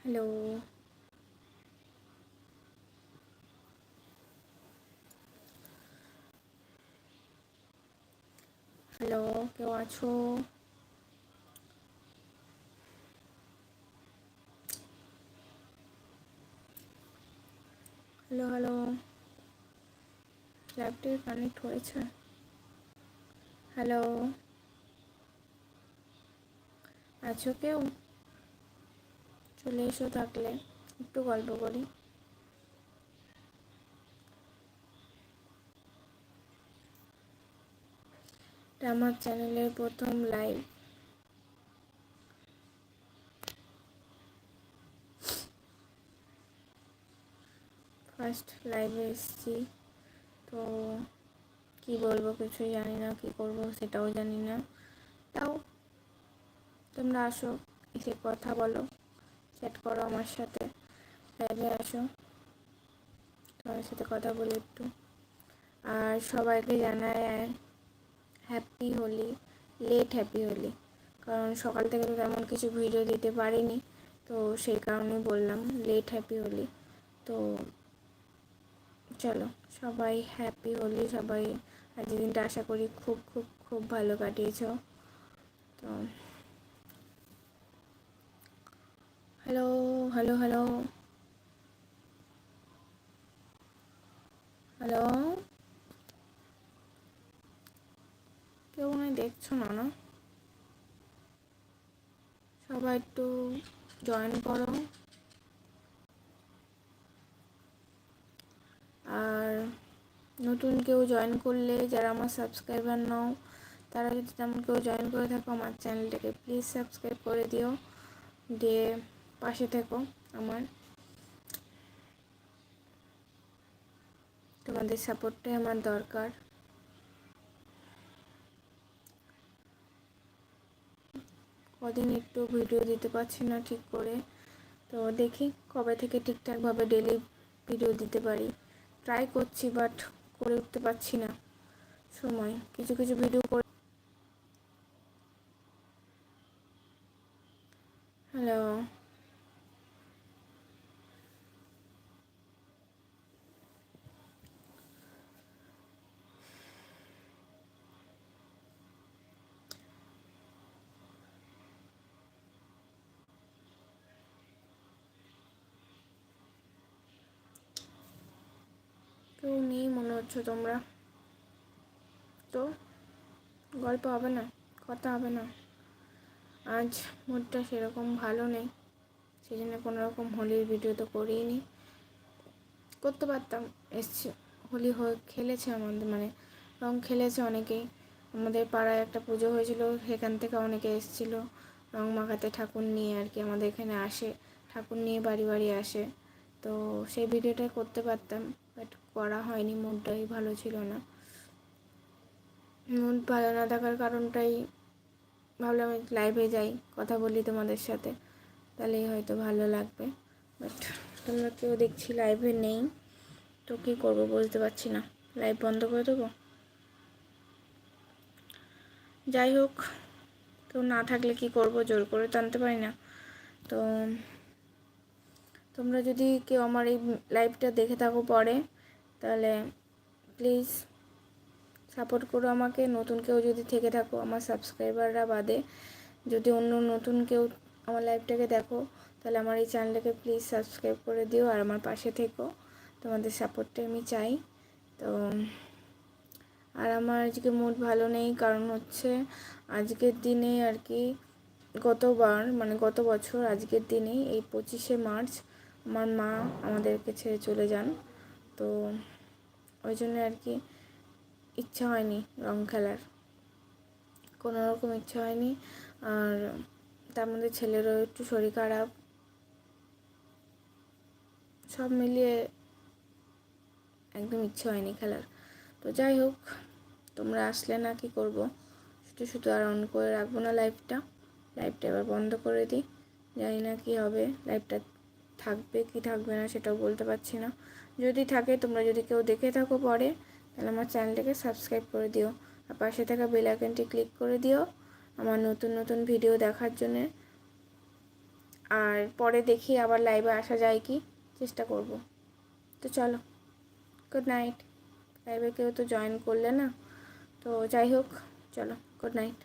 Hello hello কেউ আছো? Hello hello laptop connect হয়েছে। হ্যালো আছো কেউ? চলে এসো থাকলে, একটু গল্প করি। আমার চ্যানেলের প্রথম লাইভ। ফার্স্ট লাইভে এসেছি। তো কি বলব, কিছুই জানি না, কি করব সেটাও জানি না। তাও তোমরা আসো, এসে কথা বলো। চ্যাট করো আমার সাথে। লাইভে আসো। তোমার সাথে কথা বলি একটু। আর সবাইকে জানায় happy Holi late happy Holi. কারণ সকাল থেকে তো তেমন কিছু ভিডিও দিতে পারিনি, তো সেই কারণে বললাম লেট হ্যাপি হোলি। তো চলো, সবাই হ্যাপি হোলি, সবাই আজকের দিনটা আশা করি খুব খুব খুব ভালো কাটিয়েছ। তো হ্যালো হ্যালো হ্যালো হ্যালো কেউ মনে দেখছ না না? সবাই একটু জয়েন করো। আর নতুন কেউ জয়েন করলে, যারা আমার সাবস্ক্রাইবার নাও, তারা যদি তেমন কেউ জয়েন করে থাকো, আমার চ্যানেলটাকে প্লিজ সাবস্ক্রাইব করে দিও। দিয়ে পাশে থেকো আমার। তোমাদের সাপোর্টটাই আমার দরকার। কদিন একটু ভিডিও দিতে পারছি না ঠিক করে। তো দেখি কবে থেকে ঠিকঠাকভাবে ডেলি ভিডিও দিতে পারি। ট্রাই করছি বাট করে উঠতে পারছি না। সময়, কিছু কিছু ভিডিও করে হ্যালো কেউ নেই, মনে হচ্ছে তোমরা। তো, গল্প হবে না, কথা হবে না। আজ মুডটা সেরকম ভালো নেই সেই জন্য কোনো রকম হোলির ভিডিও তো করিনি। করতে পারতাম, এসছে। হোলি হয়ে খেলেছে আমাদের মানে রং খেলেছে অনেকেই। আমাদের পাড়ায় একটা পুজো হয়েছিল, সেখান থেকে অনেকে এসেছিল। রং মাখাতে ঠাকুর নিয়ে আর কি, আমাদের এখানে আসে। ঠাকুর নিয়ে বাড়ি বাড়ি আসে। তো সেই ভিডিওটা করতে পারতাম। করা হয়নি মুডটাই ভালো ছিল না। মুড ভালো না থাকার কারণটাই ভাবলাম লাইভে যাই, কথা বলি তোমাদের সাথে। তাহলেই হয়তো ভালো লাগবে। বাট তোমরা কেউ দেখছি লাইভে নেই, তো কী করব বুঝতে পারছি না। লাইভ বন্ধ করে দেবো? যাই হোক কেউ না থাকলে কি করব? জোর করে তো আনতে পারি না। তো তোমরা যদি কেউ আমার এই লাইভটা দেখে থাকো পরে তাহলে প্লিজ সাপোর্ট করো আমাকে। নতুন কেউ যদি থেকে থাকো, আমার সাবস্ক্রাইবাররা বাদে। যদি অন্য নতুন কেউ আমার লাইভটাকে দেখো, তাহলে আমার এই চ্যানেলটাকে প্লিজ সাবস্ক্রাইব করে দিও আর আমার পাশে থেকো। তোমাদের সাপোর্টটা আমি চাই। তো, আর আমার আজকে মুড ভালো নেই, কারণ হচ্ছে আজকের দিনে আর কি গতবার মানে গত বছর, আজকের দিনে এই পঁচিশে মার্চ, আমার মা আমাদেরকে ছেড়ে চলে যান। তো ওই জন্য আর কি ইচ্ছা হয়নি রং খেলার। কোনো রকম ইচ্ছা হয়নি। আর তার মধ্যে ছেলেরও একটু শরীর খারাপ। সব মিলিয়ে একদম ইচ্ছে হয়নি খেলার। তো যাই হোক, তোমরা আসলে না কি করব? শুধু শুধু আর অন করে রাখব না লাইভটা লাইভটা এবার বন্ধ করে দিই। জানি না কি হবে লাইভটা থাকবে কি থাকবে না সেটাও বলতে পারছি না। যদি থাকে, তোমরা যদি কেউ দেখে থাকো পরে, তাহলে আমার চ্যানেলটাকে সাবস্ক্রাইব করে দিও। আর পাশে থাকা বেলাইকনটি ক্লিক করে দিও আমার নতুন নতুন ভিডিও দেখার জন্যে। আর পরে দেখি আবার লাইভে আসা যায় কি? চেষ্টা করব। তো চলো গুড নাইট লাইভে কেউ তো জয়েন করলে না? তো যাই হোক, চলো গুড নাইট